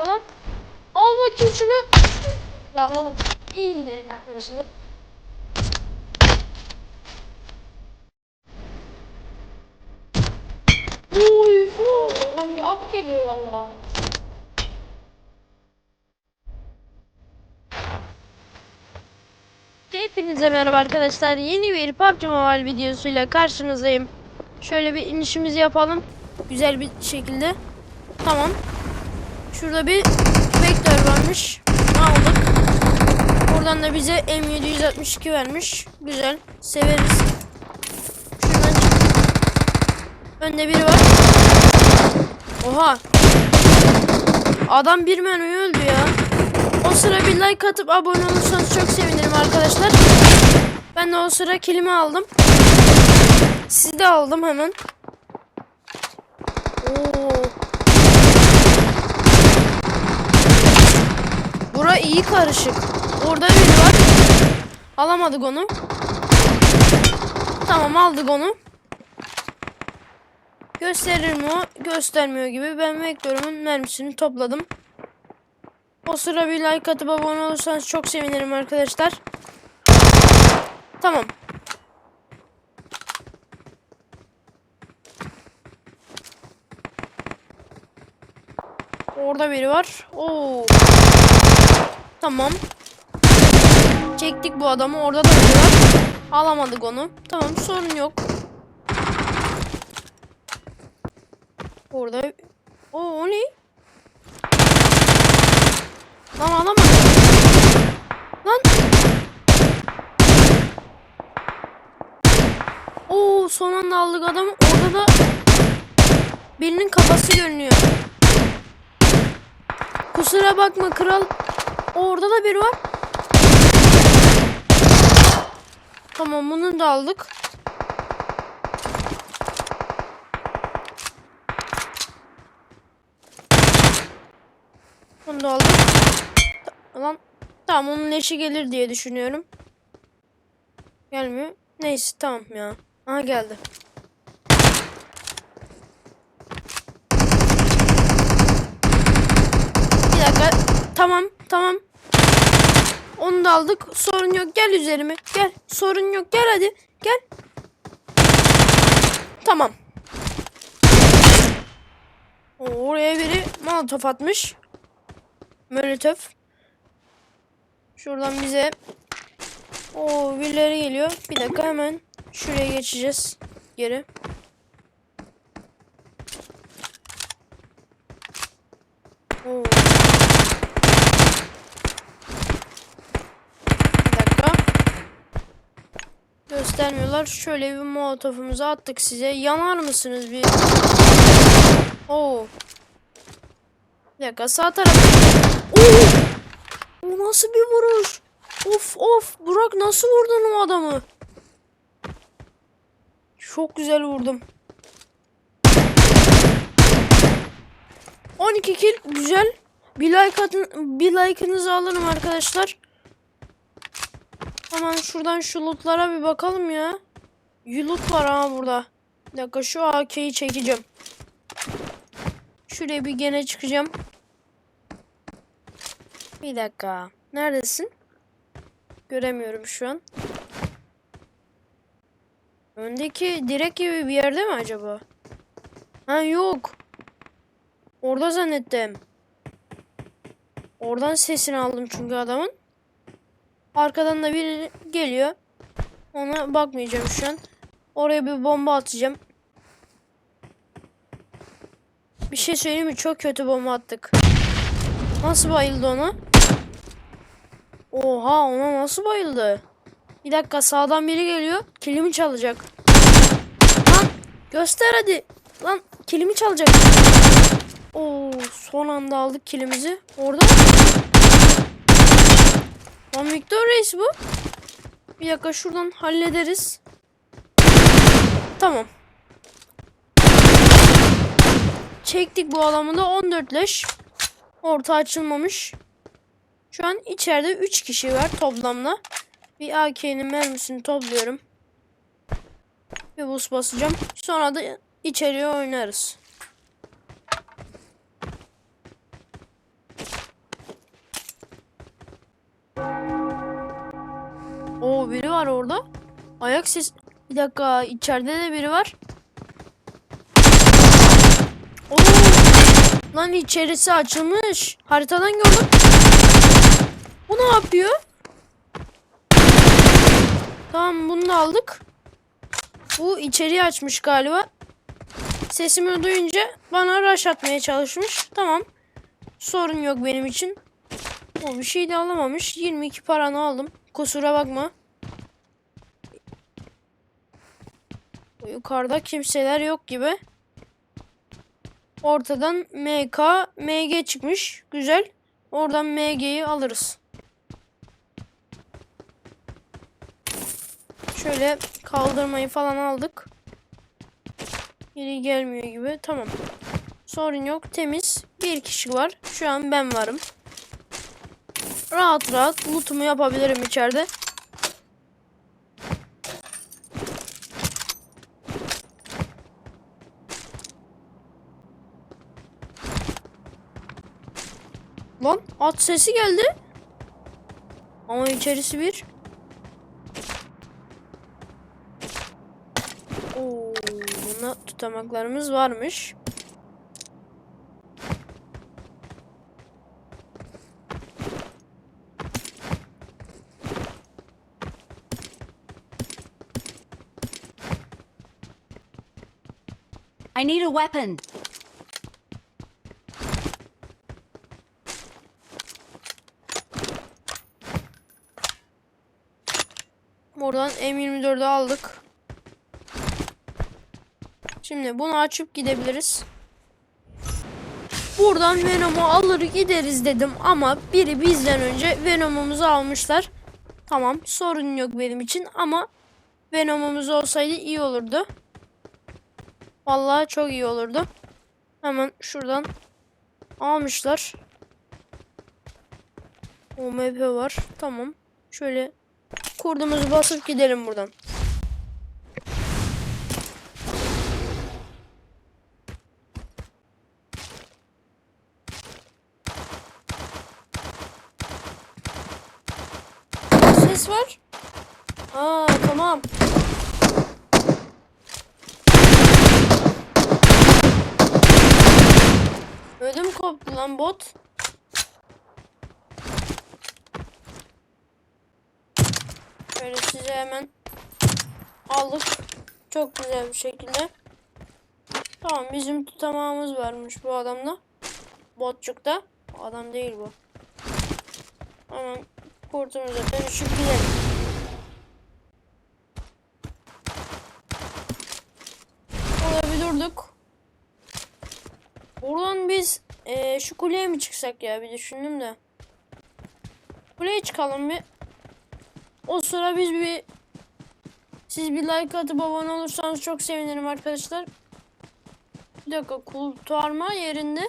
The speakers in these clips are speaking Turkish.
yapıyor lan? Al bakayım şunu. Ya oğlum iyi de yapıyorsun. Uy, uy, lan bir at geliyor valla. Hepinize merhaba arkadaşlar. Yeni bir PUBG Mobile videosuyla karşınızdayım. Şöyle bir inişimizi yapalım. Güzel bir şekilde. Tamam. Şurada bir vektör varmış. Aldık. Buradan da bize M762 vermiş. Güzel. Severiz. Şuradan çık. Önde biri var. Oha. Adam bir menüyü öldü ya. O sıra bir like atıp abone olursanız çok sevinirim arkadaşlar. Ben de o sıra kilimi aldım. Sizi de aldım hemen. Oo. Bura iyi karışık. Orada biri var. Alamadık onu. Tamam aldık onu. Gösterir mi o? Göstermiyor gibi. Ben vektörümün mermisini topladım. O sıra bir like atıp abone olursanız çok sevinirim arkadaşlar. Tamam. Orada biri var. Oo. Tamam. Çektik bu adamı. Orada da var. Alamadık onu. Tamam sorun yok. Orada. Oo o ne? Lan alamadım. Lan. Oo son anda aldık adamı. Orada da birinin kafası görünüyor. Kusura bakma kral. Orada da biri var. Tamam bunu da aldık. Bunu da aldık. Ta- Lan tamam onun leşi gelir diye düşünüyorum. Gelmiyor. Neyse tamam ya. Aha geldi. Bir dakika. Tamam tamam. Onu da aldık. Sorun yok. Gel üzerime. Gel. Sorun yok. Gel hadi. Gel. Tamam. Oraya biri molotof atmış. Molotof. Şuradan bize o birileri geliyor. Bir dakika hemen şuraya geçeceğiz. Geri. Oo. Bir dakika. Göstermiyorlar. Şöyle bir molotofumuzu attık size. Yanar mısınız bir? Oo. Bir dakika sağ taraf. Oo! O nasıl bir vuruş? Of of Burak nasıl vurdun o adamı? Çok güzel vurdum. 12 kill güzel. Bir like atın, bir like'ınızı alırım arkadaşlar. Hemen şuradan şu lootlara bir bakalım ya. Loot var ha burada. Bir dakika şu AK'yi çekeceğim. Şuraya bir gene çıkacağım. Bir dakika. Neredesin? Göremiyorum şu an. Öndeki direk gibi bir yerde mi acaba? Ha yok. Orada zannettim. Oradan sesini aldım çünkü adamın. Arkadan da biri geliyor. Ona bakmayacağım şu an. Oraya bir bomba atacağım. Bir şey söyleyeyim mi? Çok kötü bomba attık. Nasıl bayıldı ona? Oha ona nasıl bayıldı? Bir dakika sağdan biri geliyor. Kilimi çalacak. Lan göster hadi. Lan kilimi çalacak. Oo son anda aldık kilimizi. Orada. Lan Victor Reis bu. Bir dakika şuradan hallederiz. Tamam. Çektik bu adamı da 14 leş. Orta açılmamış. Şu an içeride 3 kişi var toplamda. Bir AK'nin mermisini topluyorum. Bir buz basacağım. Sonra da içeriye oynarız. Var orada? Ayak ses... Bir dakika içeride de biri var. Oo! Lan içerisi açılmış. Haritadan gördüm. Bu ne yapıyor? Tamam bunu da aldık. Bu içeriği açmış galiba. Sesimi duyunca bana rush atmaya çalışmış. Tamam. Sorun yok benim için. O bir şey de alamamış. 22 paranı aldım. Kusura bakma. Yukarıda kimseler yok gibi. Ortadan MK, MG çıkmış. Güzel. Oradan MG'yi alırız. Şöyle kaldırmayı falan aldık. Biri gelmiyor gibi. Tamam. Sorun yok. Temiz. Bir kişi var. Şu an ben varım. Rahat rahat lootumu yapabilirim içeride. Lan at sesi geldi. Ama içerisi bir. Oo, buna tutamaklarımız varmış. I need a weapon. Buradan M24'ü aldık. Şimdi bunu açıp gidebiliriz. Buradan Venom'u alır gideriz dedim ama biri bizden önce Venom'umuzu almışlar. Tamam sorun yok benim için ama Venom'umuz olsaydı iyi olurdu. Vallahi çok iyi olurdu. Hemen şuradan almışlar. OMP var. Tamam. Şöyle kurdumuzu basıp gidelim buradan. Ses var. Aa tamam. Ödüm koptu lan bot. Şöyle size hemen aldık. Çok güzel bir şekilde. Tamam bizim tutamağımız varmış bu adamda. Botçukta. Adam değil bu. Hemen kurtumuza dönüşüp gidelim. Durduk. Buradan biz eee, şu kuleye mi çıksak ya bir düşündüm de. Kuleye çıkalım bir. O sıra biz bir siz bir like atıp abone olursanız çok sevinirim arkadaşlar. Bir dakika kurtarma yerinde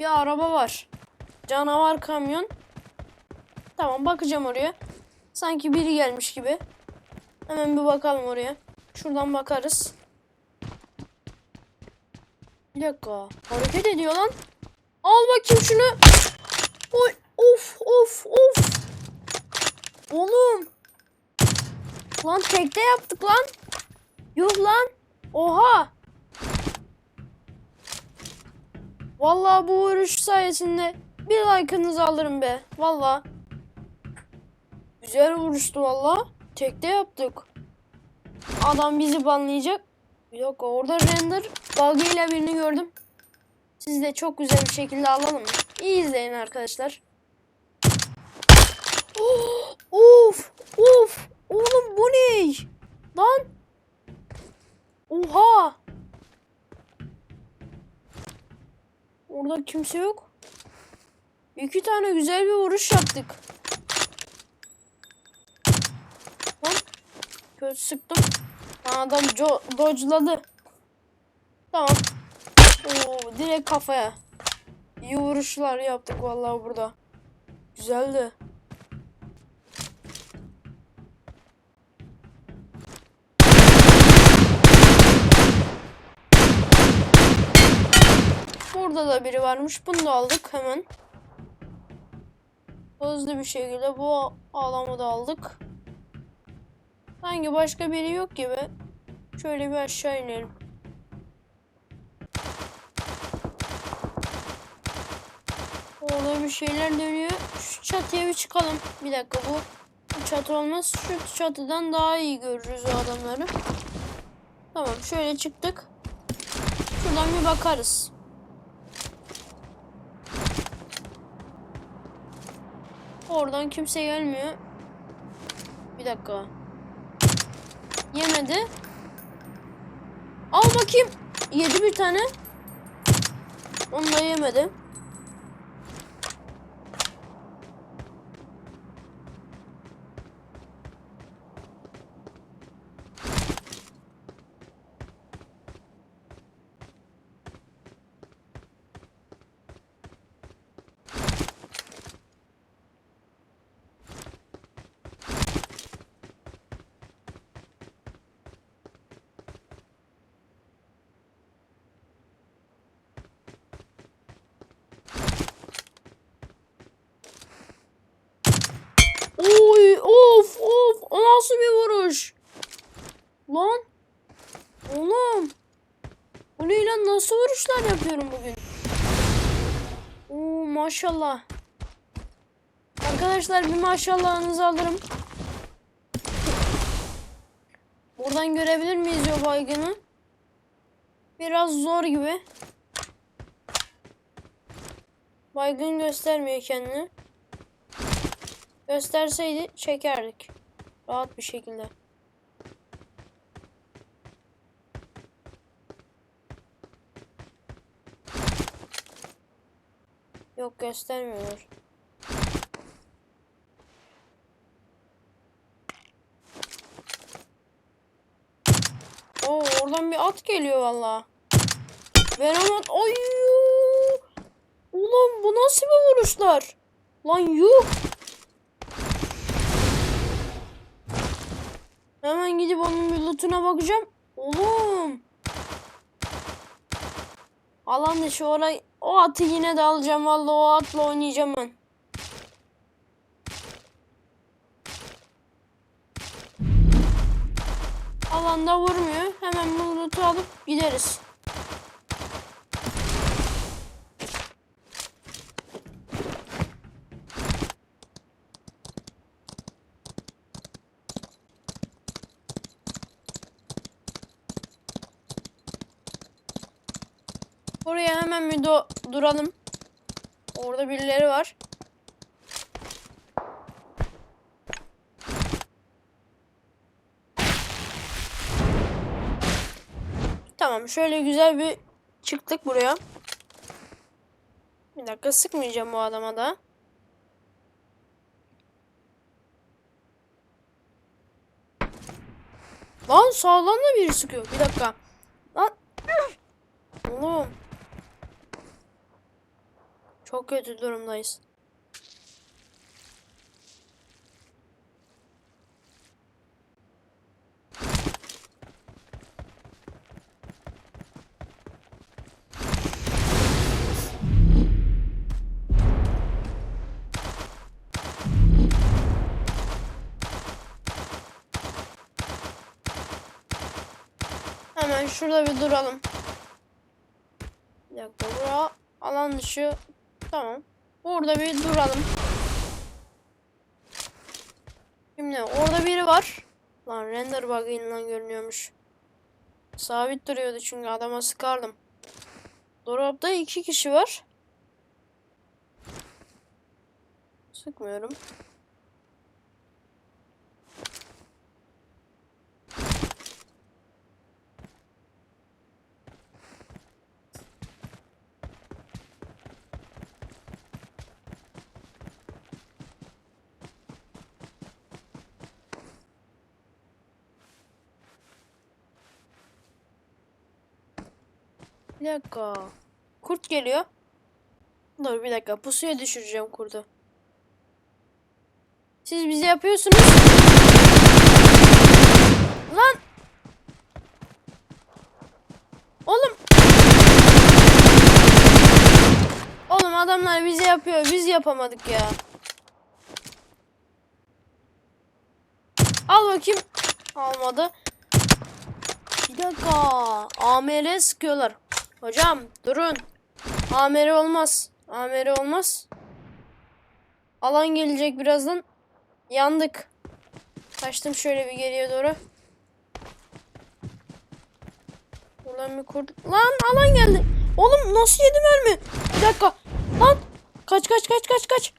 bir araba var. Canavar kamyon. Tamam bakacağım oraya. Sanki biri gelmiş gibi. Hemen bir bakalım oraya. Şuradan bakarız. Bir dakika. Hareket ediyor lan. Al bakayım şunu. Oy, of of of. Oğlum. Lan tekte yaptık lan. Yuh lan. Oha. Vallahi bu vuruş sayesinde bir like'ınızı alırım be. Vallahi. Güzel vuruştu vallahi. Tekte yaptık. Adam bizi banlayacak. Dakika orada render bug'ıyla birini gördüm. Siz de çok güzel bir şekilde alalım. İyi izleyin arkadaşlar. Oh, of of oğlum bu ne? Lan. Oha. Orada kimse yok. İki tane güzel bir vuruş yaptık. Lan. Kötü sıktım. Adam dodge'ladı. Tamam. Oo, direkt kafaya. İyi vuruşlar yaptık vallahi burada. Güzeldi. Burada da biri varmış. Bunu da aldık hemen. Hızlı bir şekilde bu adamı da aldık. Sanki başka biri yok gibi. Şöyle bir aşağı inelim. Orada bir şeyler dönüyor. Şu çatıya bir çıkalım. Bir dakika bu, bu çatı olmaz. Şu çatıdan daha iyi görürüz o adamları. Tamam şöyle çıktık. Şuradan bir bakarız. Oradan kimse gelmiyor. Bir dakika. Yemedi. Al bakayım. Yedi bir tane. Onu da yemedi. Oy of of o nasıl bir vuruş? Lan oğlum bu ne lan nasıl vuruşlar yapıyorum bugün? Oo maşallah. Arkadaşlar bir maşallahınızı alırım. Buradan görebilir miyiz o baygını? Biraz zor gibi. Baygın göstermiyor kendini. Gösterseydi çekerdik. Rahat bir şekilde. Yok göstermiyor. Oo oradan bir at geliyor valla. Venom at. Ay. Ulan bu nasıl bir vuruşlar? Lan yuh. Hemen gidip onun lootuna bakacağım. Oğlum. Alan dışı orayı o atı yine de alacağım vallahi o atla oynayacağım ben. Alanda vurmuyor. Hemen bu loot'u alıp gideriz. Buraya hemen bir do- duralım. Orada birileri var. Tamam şöyle güzel bir çıktık buraya. Bir dakika sıkmayacağım bu adama da. Lan sağdan da biri sıkıyor. Bir dakika. Lan. Oğlum. Çok kötü durumdayız. Hemen şurada bir duralım. Bir dakika bura alan dışı. Tamam. Burada bir duralım. Şimdi orada biri var. Lan render bug'ından görünüyormuş. Sabit duruyordu çünkü adama sıkardım. Drop'ta iki kişi var. Sıkmıyorum. Bir dakika. Kurt geliyor. Dur bir dakika. Pusuya düşüreceğim kurdu. Siz bizi yapıyorsunuz. Lan. Oğlum. Oğlum adamlar bizi yapıyor. Biz yapamadık ya. Al bakayım. Almadı. Bir dakika. AMR sıkıyorlar. Hocam durun. AMR olmaz. AMR olmaz. Alan gelecek birazdan. Yandık. Kaçtım şöyle bir geriye doğru. Ulan bir kurduk. Lan alan geldi. Oğlum nasıl yedi mermi? Bir dakika. Lan. Kaç kaç kaç kaç kaç.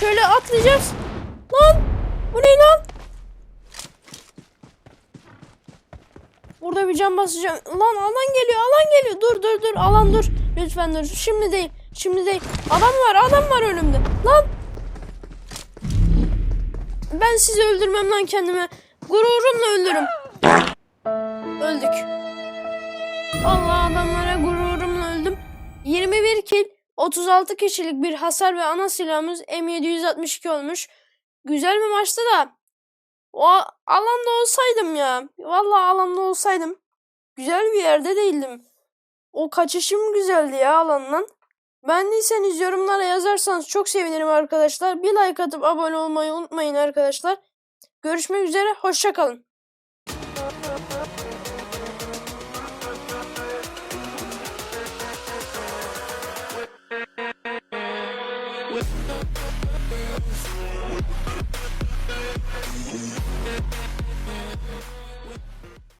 Şöyle atlayacağız. Lan. Bu ne lan? Burada bir cam basacağım. Lan alan geliyor alan geliyor. Dur dur dur alan dur. Lütfen dur. Şimdi değil. Şimdi değil. Adam var adam var önümde. Lan. Ben sizi öldürmem lan kendime. Gururumla öldürürüm. Öldük. Allah adamlara gururumla öldüm. 21 kill, 36 kişilik bir hasar ve ana silahımız M762 olmuş. Güzel bir maçtı da o alanda olsaydım ya. Vallahi alanda olsaydım. Güzel bir yerde değildim. O kaçışım güzeldi ya alandan. Beğendiyseniz yorumlara yazarsanız çok sevinirim arkadaşlar. Bir like atıp abone olmayı unutmayın arkadaşlar. Görüşmek üzere. Hoşçakalın.